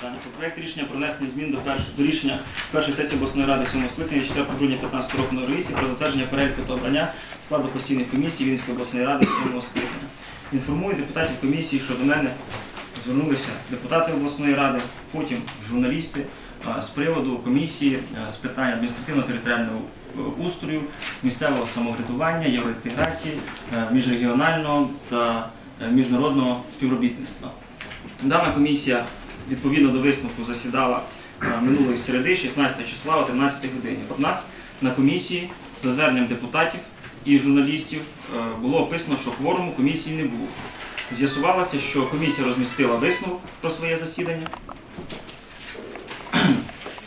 питання. Про проект рішення про внесення змін до, перш... до рішення першої сесії обласної ради 7 скликання 4 грудня 15 року на ревісії про затвердження переліку та обрання складу постійних комісій Вінницької обласної ради 7 скликання. Інформую депутатів комісії, що до мене звернулися депутати обласної ради, потім журналісти з приводу комісії з питань адміністративно-територіального е, устрою, місцевого самоврядування, євроінтеграції, е, міжрегіонального та е, міжнародного співробітництва. Дана комісія відповідно до висновку засідала е, минулої середи, 16 числа о 13 годині. Однак на комісії за зверненням депутатів і журналістів е, було описано, що кворуму комісії не було. З'ясувалося, що комісія розмістила висновок про своє засідання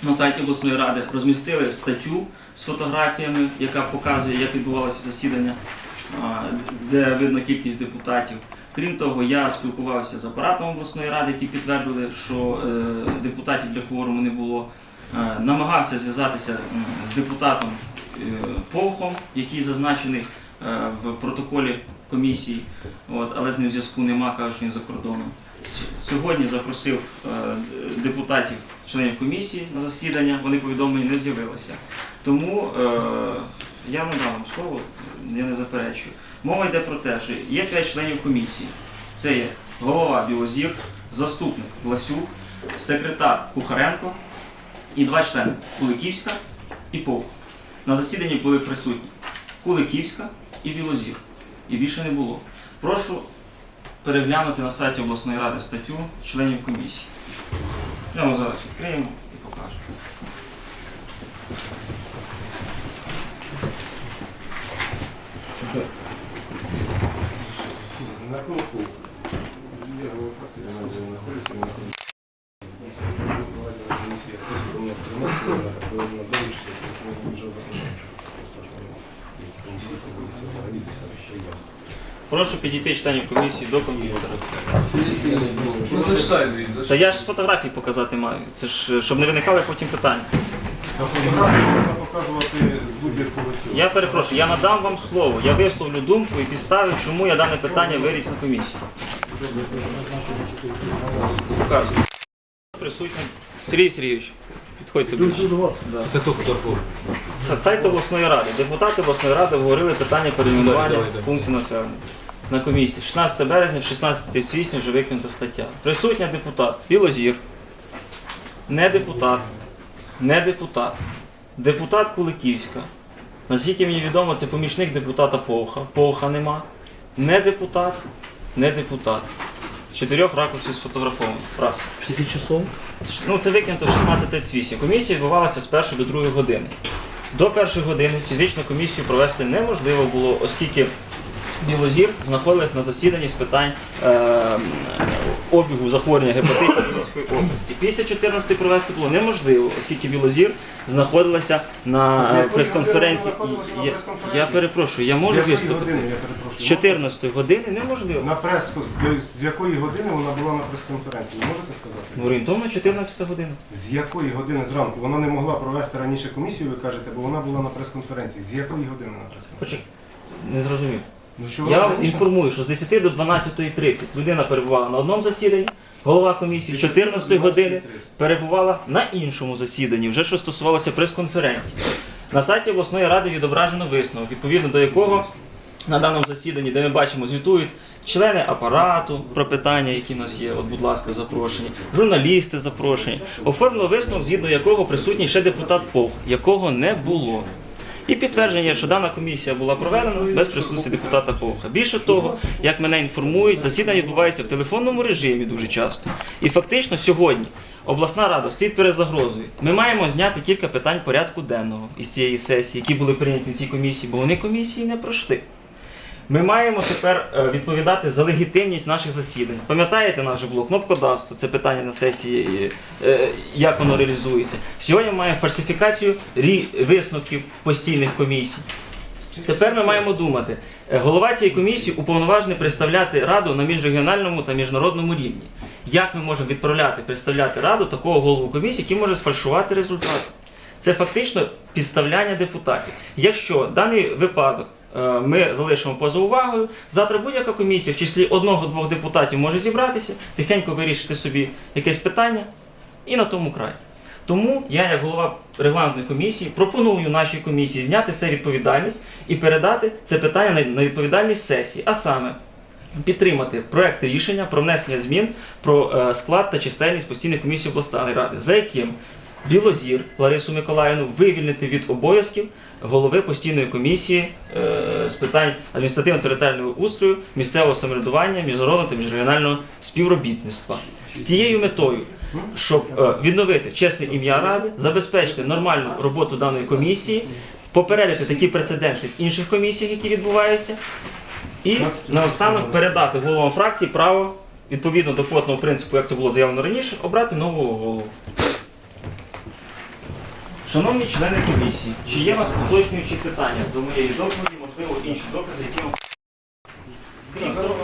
на сайті обласної ради, розмістили статтю з фотографіями, яка показує, як відбувалося засідання, де видно кількість депутатів. Крім того, я спілкувався з апаратом обласної ради, які підтвердили, що е, депутатів для кворуму не було. Е, Намагався зв'язатися з депутатом е, Повхом, який зазначений в протоколі комісії, але з ним зв'язку нема, кажуть, що за кордоном. Сьогодні запросив депутатів, членів комісії на засідання, вони повідомлені не з'явилися. Тому я надав вам слово, я не заперечую. Мова йде про те, що є п'ять членів комісії. Це є голова Білозір, заступник Власюк, секретар Кухаренко і два члени Куликівська і Повх. На засіданні були присутні Куликівська і Білозір. І більше не було. Прошу переглянути на сайті обласної ради статтю членів комісії. Прямо зараз відкриємо і покажемо. На кнопку. Я говорю, фракції не знаходиться, не знаходиться. Комісія, хтось до мене приносив, на долучиться, тому що він вже закончив. Комісії проводиться взагалі десь там ще є. Прошу підійти членів комісії до комп'ютера. Ну зачитай, Андрій, Та зачитай. я ж фотографії показати маю. Це ж щоб не виникали потім питання. На фотографії можна показувати з будь-якого цього. Я перепрошую, я надам вам слово. Я висловлю думку і підстави, чому я дане питання виріс на комісії. Показую. Присутній Сергій Сергійович, підходьте ближче. Це хто фотографував? Це сайт обласної ради. Депутати обласної ради говорили питання перейменування Давай, давай, давай. населення. На комісії 16 березня в 16.38 вже викинута стаття. Присутня депутат Білозір, не депутат, не депутат, депутат Куликівська. Наскільки мені відомо, це помічник депутата Повха. Повха нема. Не депутат, не депутат. З чотирьох ракурсів сфотографовано. Раз. Скільки часов? Ну, це викинуто в 16.38. Комісія відбувалася з першої до другої години. До першої години фізичну комісію провести неможливо було, оскільки Білозір знаходилась на засіданні з питань е, обігу захворювання гепатиту Вінницької області. Після 14 провести було неможливо, оскільки Білозір знаходилася на е, прес-конференції. Я, я перепрошую, я можу виступити? З перепрошую? 14 години неможливо. На прес з якої години вона була на прес-конференції? Можете сказати? Ну, Орієнтовно 14 година. З якої години зранку? Вона не могла провести раніше комісію, ви кажете, бо вона була на прес-конференції. З якої години на прес-конференції? Не зрозумів. Ну, що Я вам інформую, що з 10 до 12.30 людина перебувала на одному засіданні, голова комісії з 14 години перебувала на іншому засіданні, вже що стосувалося прес-конференції. На сайті обласної ради відображено висновок, відповідно до якого на даному засіданні, де ми бачимо, звітують члени апарату про питання, які в нас є, от, будь ласка, запрошені, журналісти запрошені. Оформило висновок, згідно якого присутній ще депутат Повх, якого не було. І підтвердження, що дана комісія була проведена без присутності депутата Повха. Більше того, як мене інформують, засідання відбувається в телефонному режимі дуже часто. І фактично сьогодні обласна рада стоїть перед загрозою. Ми маємо зняти кілька питань порядку денного із цієї сесії, які були прийняті на цій комісії, бо вони комісії не пройшли. Ми маємо тепер е, відповідати за легітимність наших засідань. Пам'ятаєте наш блок кнопкодавство, це питання на сесії, е, як воно реалізується. Сьогодні ми маємо фальсифікацію висновків постійних комісій. Тепер ми маємо думати, е, голова цієї комісії уповноважений представляти раду на міжрегіональному та міжнародному рівні. Як ми можемо відправляти, представляти раду такого голову комісії, який може сфальшувати результати? Це фактично підставляння депутатів. Якщо даний випадок ми залишимо поза увагою, завтра будь-яка комісія в числі одного-двох депутатів може зібратися, тихенько вирішити собі якесь питання І на тому край. Тому я, як голова регламентної комісії, пропоную нашій комісії зняти це відповідальність і передати це питання на- на відповідальність сесії. А саме підтримати проект рішення про внесення змін про е, склад та чисельність постійної комісії обласної ради, за яким Білозір Ларису Миколаївну вивільнити від обов'язків голови постійної комісії е, з питань адміністративно-територіального устрою, місцевого самоврядування, міжнародного та міжрегіонального співробітництва з цією метою. Щоб е, відновити чесне ім'я ради, забезпечити нормальну роботу даної комісії, попередити такі прецеденти в інших комісіях, які відбуваються, і наостанок передати головам фракції право, відповідно до квотного принципу, як це було заявлено раніше, обрати нового голову. Шановні члени комісії, чи є у вас уточнюючі питання до моєї доповіді, можливо, інші докази, які вам. Крім того,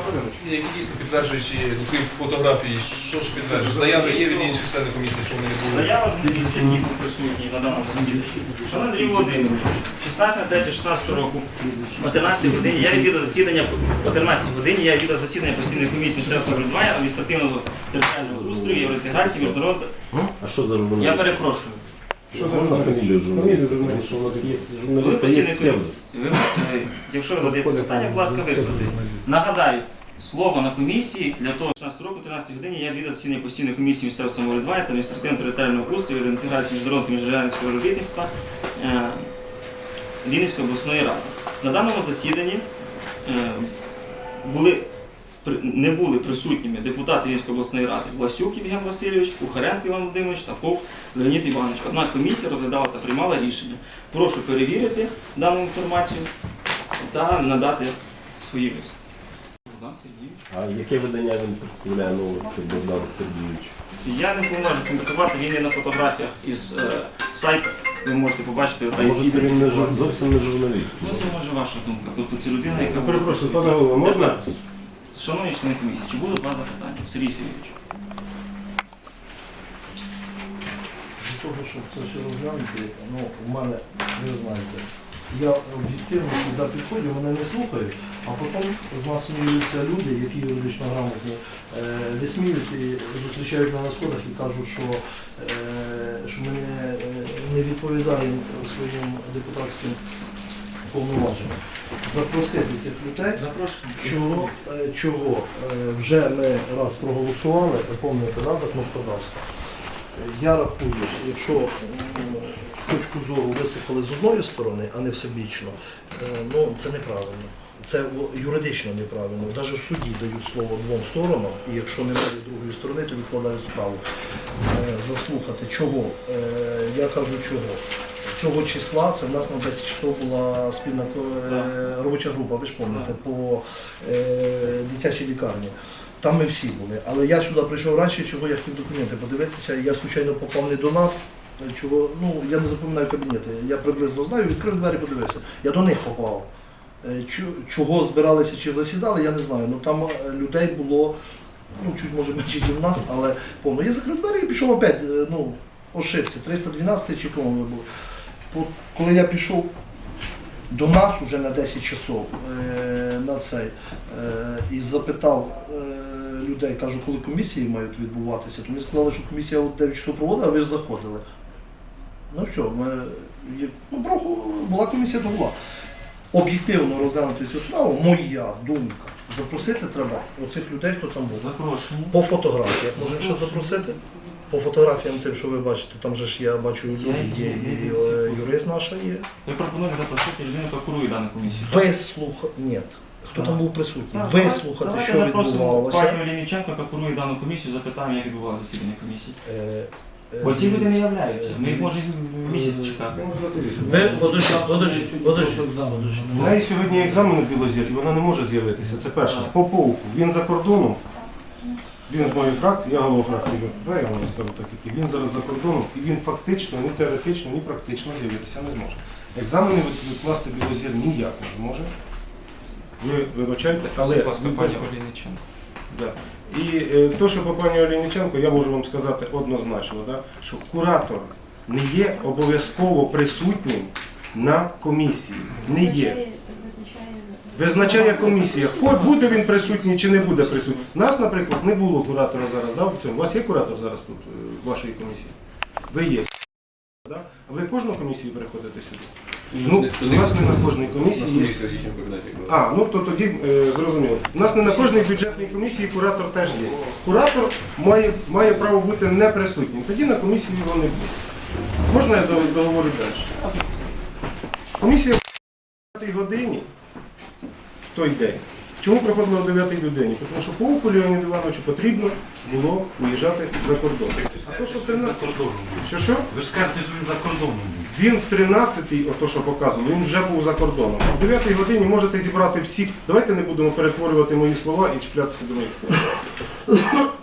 Які дійсно підтверджуючи, крім фотографії, що ж підтверджує? Заяви є від інших членів комісії, що вони не були. Заява журналістів, які були присутні на даному засіданні. Шановний Андрій Володимирович, 16.03.16 року о 13 годині я відвідав засідання о 13 годині я відвідав засідання постійної комісії місцевого самоврядування адміністративного територіального устрою, євроінтеграції, міжнародного. А що за? Я перепрошую. Що за Можна журналіст? фамілію журналіста? Фамілію Тому що у нас є Ви журналісти, є псевдо. Ви, е, якщо ви задаєте питання, будь ласка, висловити. Нагадаю, слово на комісії для того, що 16 року, 13 годині я відвідав засідання постійної комісії місцевого самоврядування та адміністративно-територіального устрою, інтеграції міжнародного та міжрегіонального співробітництва е, Вінницької обласної ради. На даному засіданні е, були при- не були присутніми депутати Вінницької обласної ради Власюк Євген Васильович, Кухаренко Іван Володимирович та Пов Леонід Іванович. Однак комісія розглядала та приймала рішення. Прошу перевірити дану інформацію та надати свої висновки. Богдан Сергійович. А яке видання він представляє нове, це Богдан Сергійович? Я не можу коментувати, він є на фотографіях із е, сайту. Ви можете побачити А ота може це він не жур- зовсім не журналіст? Ну це може ваша думка. Тобто це людина, яка перепрошую, пане голово, можна? Шановні члени комісії, чи будуть два запитання? Сергій Сергійович. Для щоб це все розглянути, ну, у мене, ви знаєте, я об'єктивно сюди підходжу, мене не слухають, а потім з нас сміються люди, які юридично грамотні, е, висміють і зустрічають на сходах і кажуть, що, е, що ми не, не відповідаємо своїм депутатським повноваженням. Запросити цих людей Чого, е, чого е, вже ми раз проголосували, пам'ятаєте, да, за кнопкодавство. Я рахую, якщо точку зору вислухали з одної сторони, а не всебічно, е, ну це неправильно. Це юридично неправильно. Навіть в суді дають слово двом сторонам, і якщо немає другої сторони, то відкладають справу. Е, Заслухати чого? Е, Я кажу чого. Цього числа це в нас на 10 часов була спільна е, робоча група, ви ж пам'ятаєте, по е, дитячій лікарні. Там ми всі були. Але я сюди прийшов раніше, чого я хотів документи подивитися. Я случайно попав не до нас. е, Чого, ну, я не запам'ятаю кабінети. Я приблизно знаю, відкрив двері, подивився. Я до них попав. Е, Чого збиралися чи засідали, я не знаю. Ну там е, людей було ну, чуть може менше, ніж в нас, але повно. Я закрив двері і пішов опять, ну, ошибся. 312 чи кому ви Коли я пішов до нас уже на 10 часов е, на цей е, і запитав е, людей, кажу, коли комісії мають відбуватися, то мені сказали, що комісія от 9 часов проводила, а ви ж заходили. Ну все, ми, ну, браху, була комісія, то була. Об'єктивно розглянути цю справу, моя думка. Запросити треба оцих людей, хто там був. Запрошую. По фотографіях можемо ще запросити. По фотографіям, тим, що ви бачите, там же ж я бачу люди є, і е, юрист наша є. Ви пропонуєте запросити людину, яка курує дану комісію. Вислухати. Ні. Хто там був присутній? Так, Вислухати, давайте що запросимо відбувалося. Пані Олійниченко, яка курує дану комісію, запитаємо, як відбувалося засідання комісії. Е, е, Бо ці люди не являються. Ми їх можемо місяць чекати. Ви подожди, подожди, подожди, подожди. У неї сьогодні екзамен у Білозір, і вона не може з'явитися. Це перше. По полку. Він за кордоном. Він з моєї фракції, я голова фракції ВП, я вам скажу так, як і він зараз за кордоном, і він фактично, ні теоретично, ні практично з'явитися не зможе. Екзамени від- відкласти Білозір ніяк не зможе. Ви вибачайте, але Будь ласка, пані Олійниченко. Да. І е, то, що по пані Олійниченко, я можу вам сказати однозначно, да, що куратор не є обов'язково присутнім на комісії. Не є. Визначає, комісія, хоч буде він присутній чи не буде присутній. Нас, наприклад, не було куратора зараз. Да, в цьому. У вас є куратор зараз тут, е, в вашої комісії? Ви є. Да? А ви кожну комісію приходите сюди? Ну, у нас не на кожній комісії є. А, ну то тоді е, зрозуміло. У нас не на кожній бюджетній комісії куратор теж є. Куратор має, має право бути неприсутнім. Тоді на комісії його не буде. Можна я договорю далі? Комісія в 9 годині в той день. Чому приходила о 9 годині? Тому що по Леоніду Івановичу потрібно було виїжджати за кордон. А то, що в 13... Що що? Ви ж кажете, що він за кордоном був. Він в 13-й, ото що показував, він вже був за кордоном. О 9-й годині можете зібрати всіх. Давайте не будемо перетворювати мої слова і чіплятися до моїх слов.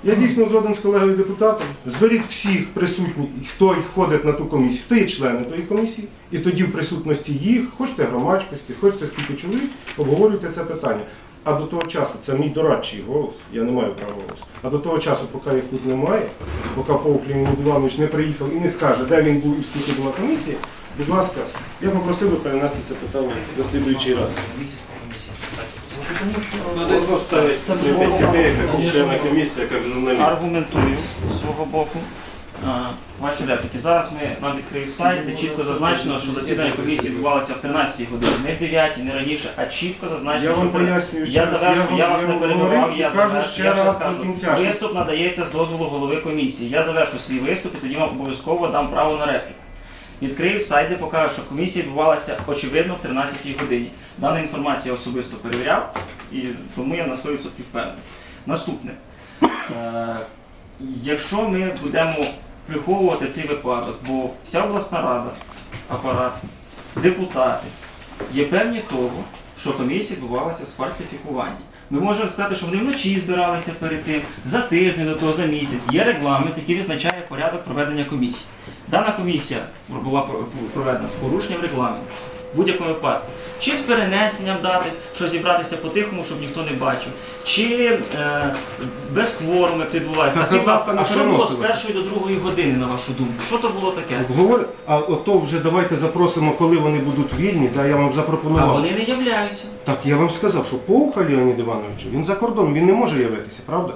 Я дійсно згоден з колегою депутатом. Зберіть всіх присутніх, хто ходить на ту комісію, хто є члени тої комісії, і тоді в присутності їх, хочете громадськості, хочете скільки чоловік, обговорюйте це питання. А до того часу, це мій дорадчий голос, я не маю права голосу. А до того часу, поки їх тут немає, поки Павло Леонід Іванович не приїхав і не скаже, де він був і скільки була комісія, будь ласка, я попросив би перенести це питання на слідуючий раз. Місяць по комісії писати. Можно ставить себе, себе как члена комиссии, как журналист. Аргументую з свого боку. Ваші репліки. Зараз ми нам відкриють сайт, де чітко зазначено, що засідання комісії відбувалося в 13 годині, не в 9, не раніше, а чітко зазначено, Я що вам пояснюю Я завершу, Я вас не говорив, я завершу, я ще скажу. Виступ надається з дозволу голови комісії. Я завершу свій виступ і тоді вам обов'язково дам право на репліку. Відкрию сайт, де покажу, що комісія відбувалася очевидно в 13 годині. Дану інформацію я особисто перевіряв, і тому я на 100% впевнений. Наступне. Е, якщо ми будемо приховувати цей випадок, бо вся обласна рада, апарат, депутати є певні того, що комісія відбувалася з фальсифікування. Ми можемо сказати, що вони вночі збиралися перед тим, за тиждень до того, за місяць. Є регламент, який визначає порядок проведення комісії. Дана комісія була проведена з порушенням регламенту в будь-якому випадку. Чи з перенесенням дати, що зібратися по-тихому, щоб ніхто не бачив, чи е, без кворуму, як це відбувається. А, скажіть, будь ласка, а що було з першої до другої години, на вашу думку? Що то було таке? Говорю, а ото вже давайте запросимо, коли вони будуть вільні, да, я вам А вони не являються. Так я вам сказав, що Повха Леонід Іванович, він за кордоном, він не може явитися, правда?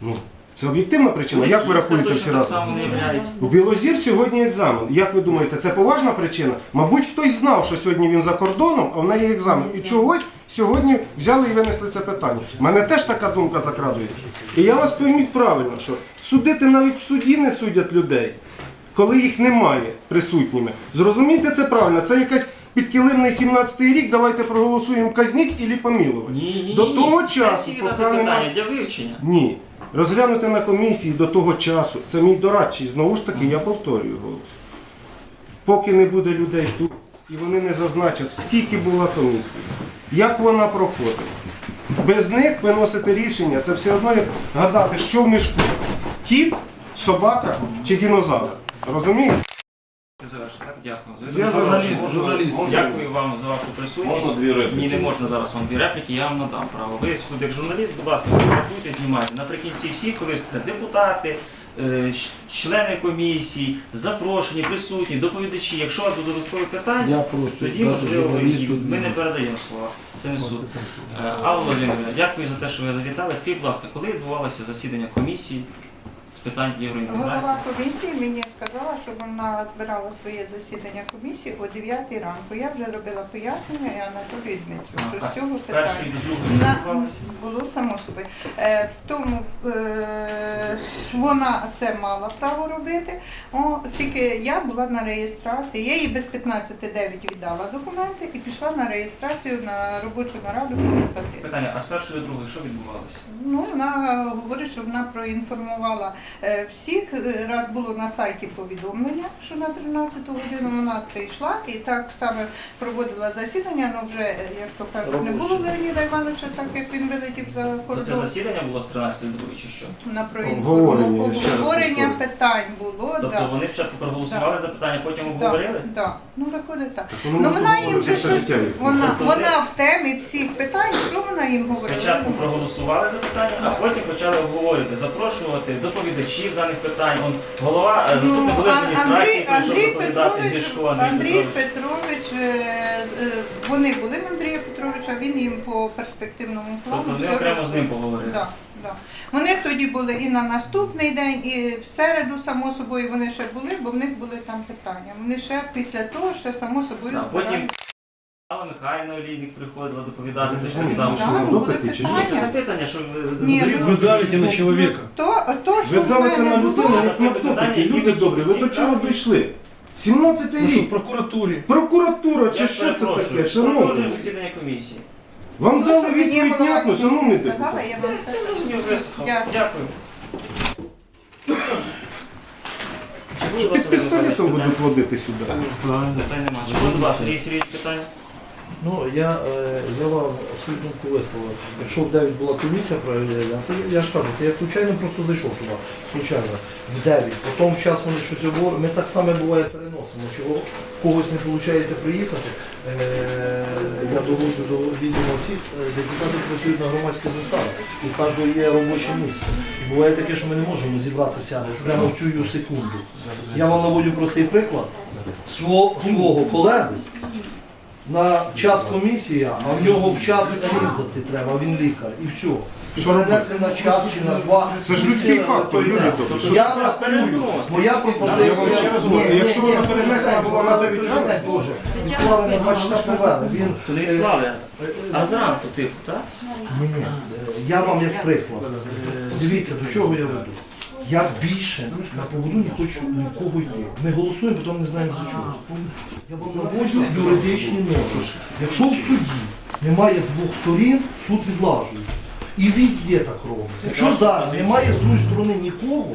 Ну, це об'єктивна причина. Як ви рахуєте всі так разом? само не являється. У Білозір сьогодні екзамен. Як ви думаєте, це поважна причина? Мабуть, хтось знав, що сьогодні він за кордоном, а в неї екзамен. І чогось сьогодні взяли і винесли це питання. У мене теж така думка закрадується. І я вас пойміть правильно, що судити навіть в суді не судять людей, коли їх немає присутніми. Зрозумійте це правильно, це якась підкилимний 17-й рік, давайте проголосуємо казніть і помілувати. Ні, ні, До ні, того ні. часу, Сесії поки нема- питання для вивчення. Ні. Розглянути на комісії до того часу. Це мій дорадчий. Знову ж таки, я повторюю голос. Поки не буде людей тут, і вони не зазначать, скільки була комісія, як вона проходила. Без них виносити рішення, це все одно як гадати, що в мішку. Кіт, собака чи динозавр. Розумієте? Так, дякую. Я журналіст, Можна- журналіст. Дякую вам за вашу присутність. Можна дві репліки? Ні, не можна зараз вам дві репліки, я вам надам право. Ви тут як журналіст, будь ласка, фотографуйте, знімайте. Наприкінці всіх, коли депутати, е, члени комісії, запрошені, присутні, доповідачі. Якщо у вас будуть додаткові питання, Я просто тоді навіть можливо журналісту ми не передаємо слова. Це не суд. Е, Алла Володимирівна, дякую за те, що ви завітали. Скажіть, будь ласка, коли відбувалося засідання комісії з питань євроінтеграції? Голова комісії мені сказала, що вона збирала своє засідання комісії о 9 ранку. Я вже робила пояснення і Анатолію Дмитру, що з цього Перший питання. На, відбувалося? було само собою. Е, в тому е, вона це мала право робити. О, тільки я була на реєстрації. Я їй без 15.9 віддала документи і пішла на реєстрацію на робочу нараду по. Питання, а з першої до другої що відбувалося? Ну, вона говорить, що вона проінформувала всіх. Е, Раз було на сайті повідомлення, що на 13 годину вона прийшла і так само проводила засідання, але вже, е, як то кажуть, не було Леоніда Івановича, так як він вилетів за То це засідання було з 13 до 2 чи що? На Обговорення, обговорення питань було. Тобто да. вони спочатку проголосували за питання, потім обговорили? да. Ну, виходить так. Ну, вона їм говорити же все щось, вона, вона в темі всіх питань, що вона їм говорила? Спочатку проголосували за питання, а потім почали обговорювати, запрошувати доповідачів з даних питань. Он голова, е, заступник голови Ну, адміністрації Андрій, прийшов доповідати Петрович, Гришко Андрій Андрій Петрович. Петрович е, з- е, вони були в Андрія Петровича, він їм по перспективному плану. Тобто вони все окремо з ним поговорили. Да, да. Вони тоді були і на наступний день, і в середу, само собою, вони ще були, бо в них були там питання. Вони ще після того, ще само собою Да, Потім. Алла Михайлівна Олійник приходила доповідати Ну, точно ну, саме. Що ви були допити, чи питання. Запитання, що ви Ні, ну, Ви давите на чоловіка. То, Ви в давите мене на було, людину, як наркотики. які Люди добрі, ви до чого дійшли? 17 Ну що, в рік. прокуратурі. Прокуратура чи що це таке, шановні? Продовжуємо засідання комісії. Вам то, дали що мені відповідь голова внятно, шановний сказала, депутат. я вам. Дякую. Дякую. Чи будуть у Під вас, Олег Михайлович, пістолетом питання? будуть водити сюди. Питань немає. Чи у вас Сергій Сергійович питання? Ну, я, е, я вам свою думку висловив. Якщо в 9 була комісія проведена, то я ж кажу, це я случайно просто зайшов туди. Случайно. В 9. Потім в час вони щось говорять. Ми так само буває переносимо. Чого когось не виходить приїхати. Е, я доводжу до відомо цих е, депутати працюють на громадських засадах. В кожного є робоче місце. Буває таке, що ми не можемо зібратися прямо в цю секунду. Я вам наводю простий приклад. Свого, свого колегу на час комісія, а в нього в час різати треба, він лікар. І все. Що перенесли на час чи на два. Це ж людський фактор, люди добрі. Тобто Я рахую, моя Я пропозиція. вам ще раз Ні, говорю, ні, якщо ні, вона перенесена була на 9 Дуже, ранку, дуже. Відклали на два часа провели. Він, е, відклали, е, а зранку тихо, так? ні, ні. е, Я вам як приклад. Е, Дивіться, до чого я веду. Я більше на поводу не хочу нікого йти. Ми голосуємо, потім не знаємо за чого. Я вам наводжу юридичні норми. Якщо в суді немає двох сторін, суд відлажує. І везде так роблять. Якщо зараз немає з другої сторони нікого,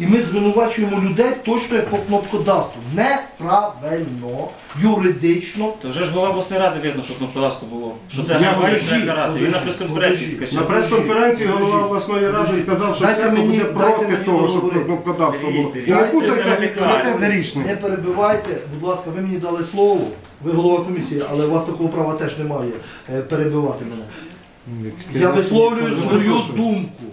і ми звинувачуємо людей точно як по кнопкодавству. Неправильно, юридично. То вже ж голова обласної ради визнав, що кнопкодавство було. Що це треба карати. Він на прес-конференції скачав. На прес-конференції голова обласної ради сказав, що Дайте це мені- буде дайте проти мені того, щоб кнопкодавство було. І не Сергійович, путайте святе. Не перебивайте, будь ласка, ви мені дали слово. Ви голова комісії, але у вас такого права теж немає е, перебивати мене. Я висловлюю свою думку.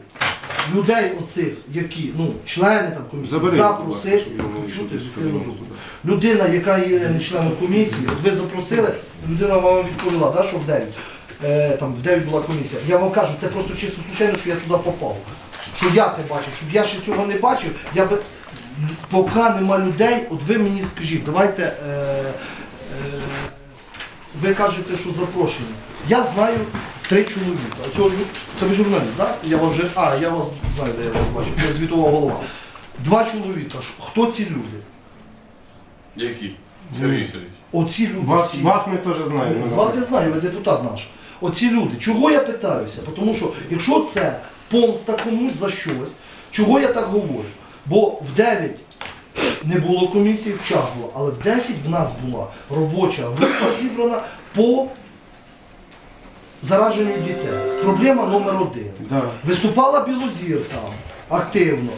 Людей оцих, які, ну, члени там комісії, запросити. будь ласка, щоб я не Чути, йшов скину туди. думку. Людина, яка є не членом комісії, от ви запросили, людина вам відповіла, да, що в 9. Е, там в 9 була комісія. Я вам кажу, це просто чисто случайно, що я туди попав. Що я це бачив, щоб я ще цього не бачив, я би поки нема людей, от ви мені скажіть, давайте. Е, е, ви кажете, що запрошені. Я знаю три чоловіка. Оцього ж- це ви журналіст, так? Я вас вже. А, я вас знаю, де я вас бачу. Я звітова голова. Два чоловіка. Ш- Хто ці люди? Які? Сергій Сергійович. Оці люди. Вас, всі. вас ми теж знаємо. З вас я знаю, ви депутат наш. Оці люди. Чого я питаюся? Тому що якщо це помста комусь за щось, чого я так говорю? Бо в 9 не було комісії, в час було, але в 10 в нас була робоча група зібрана по зараженню дітей. Проблема номер один. Да. Виступала Білозір там активно.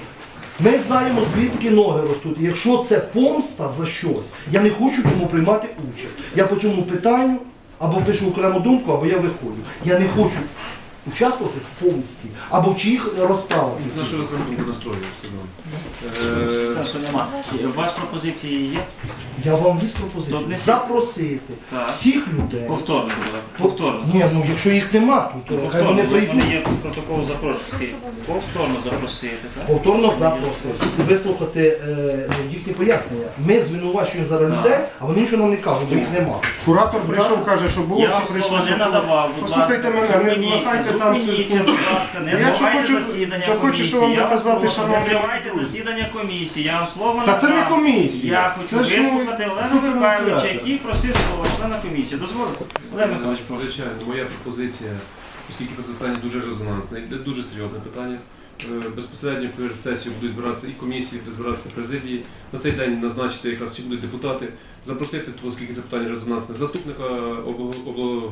Ми знаємо, звідки ноги ростуть. І якщо це помста за щось, я не хочу цьому приймати участь. Я по цьому питанню або пишу окрему думку, або я виходжу. Я не хочу участвувати в помсті або в чиїх розправах. Нашу розрахунку настроюємо все одно. Е, Сенсу нема. У вас пропозиції є? Я вам є не- запросити Так. всіх людей. Повторно буде. Повторно. Ні, ну якщо їх нема, то хай Повторно, вони от прийдуть. вони є протокол запрошення. Повторно запросити, так? Повторно запросити, вислухати е, ну, їхні пояснення. Ми звинувачуємо зараз Так. людей, а вони нічого нам не кажуть, бо їх нема. Куратор прийшов, каже, що було, Я всі вам прийшли. слова не надавав, будь ласка. Послухайте мене, не Зупиніться, махайте там. зупиніться, будь ласка, не Я що зривайте хочу- засідання хочу, комісії. що вам Я вас доказати, прошу, шановні Не зривайте засідання комісії, я вам слово Та це не надав. комісія. Я хочу Це ж, ну, вислухати Олену Михайловича, який просив слова члена комісії. Дозволите? Олег Михайлович, прошу. Звичайно, моя пропозиція, оскільки питання дуже резонансне, і дуже серйозне питання. Е, Безпосередньо перед сесією будуть збиратися і комісії, будуть збиратися президії. На цей день назначити якраз всі будуть депутати, запросити, оскільки це питання резонансне, заступника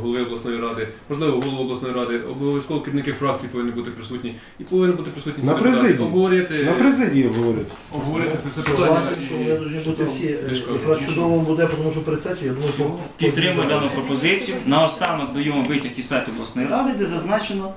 голови обласної ради, можливо, голову обласної ради, обов'язково керівники фракцій повинні бути присутні і повинні бути присутні На президії. обговорити, На президії говорять. обговорити це все питання. Що вони повинні бути всі. е, Якраз чудово буде, тому що перед сесією, я думаю, що Підтримую дану пропозицію. Наостанок даємо витяг із сайту обласної ради, де зазначено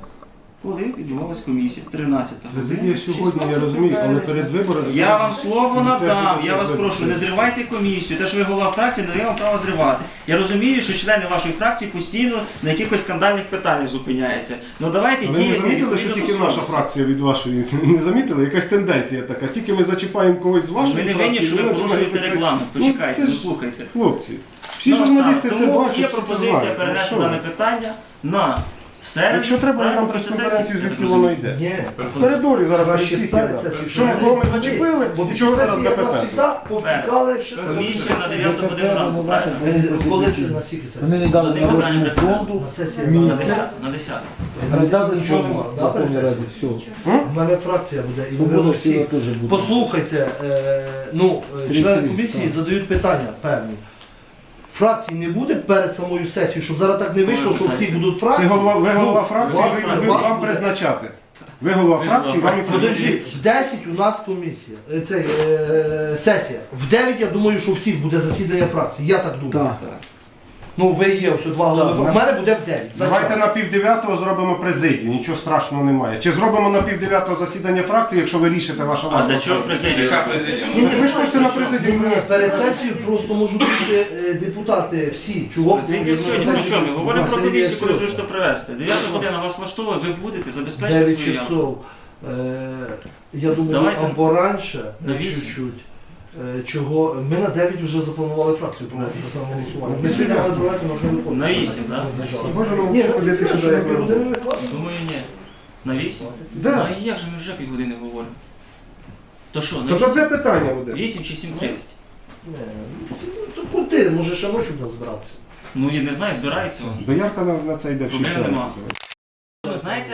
коли відбувалась комісія 13 Президія сьогодні, я розумію, але перед виборами... Я вам слово надам, я вас прошу, не зривайте комісію. Те, що ви голова фракції, не дає вам права зривати. Я розумію, що члени вашої фракції постійно на якихось скандальних питаннях зупиняються. Ну давайте Ви не діяти замітили, що відповідно тільки до наша совісті. фракція від вашої не замітили? Якась тенденція така. Тільки ми зачіпаємо когось з вашої Ми не фракції. винні, що ви починаєте порушуєте це- регламент. Ну, Почекайте, це ну ж, слухайте. Хлопці, всі Ну, журналісти так, це Тому бачать, є всі це пропозиція знають. Ну, перенести що? дане питання на середу. Якщо треба, правильно, нам прес-конференцію, звідки воно йде. Ні. В коридорі зараз Краще всіх перед є. Що, щоб кого ми зачепили, Бо і чого зараз сесії завжди що... Комісія на 9 годину ранку, правильно? Коли це на скільки Вони сесії? не дали народному фронту, На сесії На Місце. 10. На 10. не дали Нічого нічого да, на повній перед раді. Все. У мене фракція буде, і Свобода всі. сила теж буде. Послухайте, е, ну, е, Сергій члени Сергійович, комісії так. задають питання певні. Фракції не буде перед самою сесією, щоб зараз так не вийшло, що всі будуть фракції. Ви голова, ви голова Ну, фракції, вас- ви, ви вам буде. призначати. Ви голова фракції, голова вам і призначати. В 10 у нас комісія, е, це, е, сесія. В 9 я думаю, що всіх буде засідання фракції. Я так думаю. Так. Ну ви є все два голови. У мене буде в 9. Давайте час. на пів дев'ятого зробимо президію, нічого страшного немає. Чи зробимо на пів дев'ятого засідання фракції, якщо ви рішите ваша А для чого президія? Ну, Ви ж хочете на президію Ні, перед сесією просто можуть бути е, депутати всі. Чого б Президія сьогодні, ну що, ми говоримо про комісію, коли що привезти. 9 година вас влаштовує, ви будете забезпечити 9 свою часов. Е, я думаю, Давайте або раніше, на чуть-чуть. Е, Чого ми на 9 вже запланували фракцію проводити за саме голосування. Ми сьогодні мали провести не виходить. На вісім, так? Може, Ні, ходити сюди, як ви робите? Думаю, ні. На 8? Да. Ну а як же ми вже півгодини говоримо? То що, на То 8? це питання буде. 8 чи 7.30? Ні, це, ну, то куди, може ще ночі будемо збиратися. Ну я не знаю, збирається він. Доярка на, на це йде в Проблем 6 нема.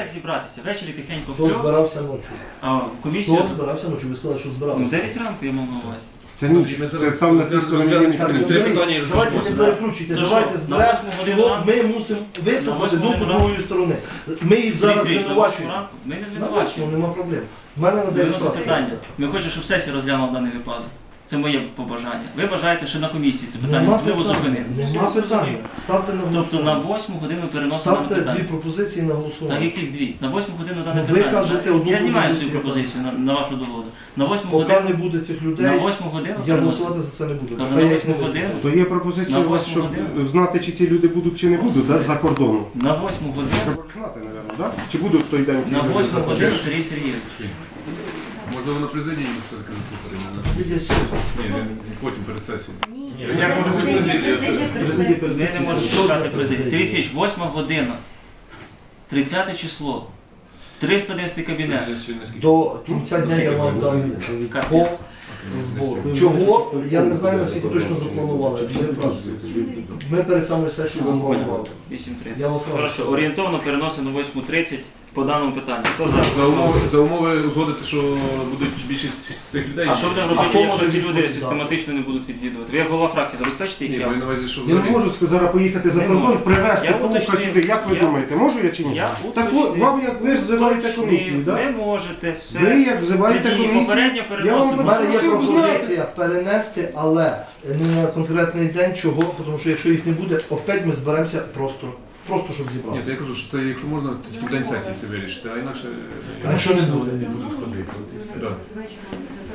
Як зібратися? Ввечері тихенько Хто збирався ночі? а комісію... Хто збирався ночі? Ви сказали, що Ну, збирався. 9 ранку я мав на увазі. Це ніч, Ми це там на тій стороні лінії. Так, Три ну, питання і Давайте розглядаємо. не перекручуйте, То давайте на зберемо, восьму годину чого ми мусимо восьму годину другої сторони. Ми їх зараз Сергій Сергійович, на восьму звинувачуємо. ранку? Ми не На восьму, звинувачуємо. нема проблем. У мене на 9 виносимо питання. Ми хочемо, щоб сесія розглянула даний випадок. Це моє побажання. Ви бажаєте ще на комісії це питання Нема можливо питання. зупинити. Нема питання. Ставте на Тобто на голосування. 8 годину переносимо дане Ставте дві питання. пропозиції на Так яких дві? На 8 годину дане Ну, ви питання. кажете одну Я знімаю свою пропозицію на, на вашу догоду. На 8 Поки годину. не буде цих На людей, 8 годину я переносимо. голосувати за це не буду. Кажу, на я їх 8 не годину. То є пропозиція На у вас, восьму щоб годину? знати, чи ці люди будуть чи не будуть да, з-за кордону. На 8 годину. Треба знати, мабуть, да? Чи будуть в той день? ці На люди 8 з-за кордону? годину Сергій Сергійович. Можливо, на президії таке заслухати. Президія сьогодні. Ні, він потім перед сесією. Як може бути президія? Ми не можемо шукати президію. Сергій Сергійович, 8 година. 30 число. 310 кабінет. До кінця дня я вам дам відповідь по Капець. збору. Чого? Я не знаю, наскільки точно запланували. Ми перед самою сесією запланували. 8.30. Я вас Хорошо, орієнтовно переносимо на 8.30 по даному питанню. Хто за? За умови, за умови узгодити, що будуть більшість з цих людей. А що будемо робити, якщо ці люди систематично не будуть відвідувати? Ви як голова фракції забезпечите їх Ні, маю на увазі, що не взагалі. можу зараз поїхати за Не кордон, можу. привезти Я паука уточнив. сюди. Як ви Я- думаєте, можу я чи ні? Я Так от, уточнив. вам як ви ж взиваєте комісію, так? Ви можете все. Ви як взиваєте Тоді комісію? попередньо Я переносимо. Вам мене є Щоб пропозиція перенести, але не на конкретний день. Чого? Тому що якщо їх не буде, опять ми зберемося просто, просто щоб Ні, то я кажу, що це якщо можна, тільки в день сесії це вирішити, а інакше. А якщо не буде? Да.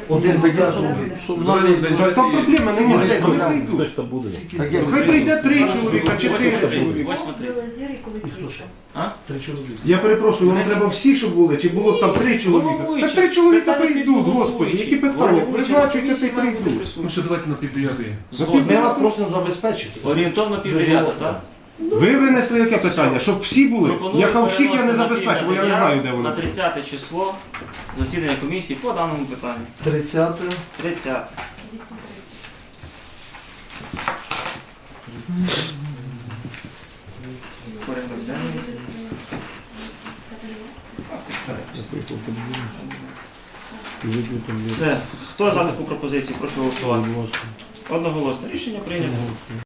Один другий. Збирання в день Та Там сесії. проблеми немає. Коли прийдуть? Хтось там буде. Ну, Хай прийде три чоловіка, чотири чоловіка. Три чоловіки. Я перепрошую, вам треба всі, щоб були, чи було б там три чоловіка? Головуючий. Так три чоловіка Питання стоїть прийдуть, головуючий. господи, які питання? Головуючий Призначуйте комісії і прийдуть. Ну що, давайте на пів дев'ятої. Згоден. Ми вас просимо забезпечити. Орієнтовно пів дев'ята, так? Ви винесли яке питання? Щоб всі були? Пропоную Яка всіх я не переносити на забезпечу, бо я не знаю, де вони. На 30 число засідання комісії по даному питанню. 30 30. Порядок денний. Все. Хто за таку пропозицію? Прошу голосувати. Одноголосно. Рішення прийнято.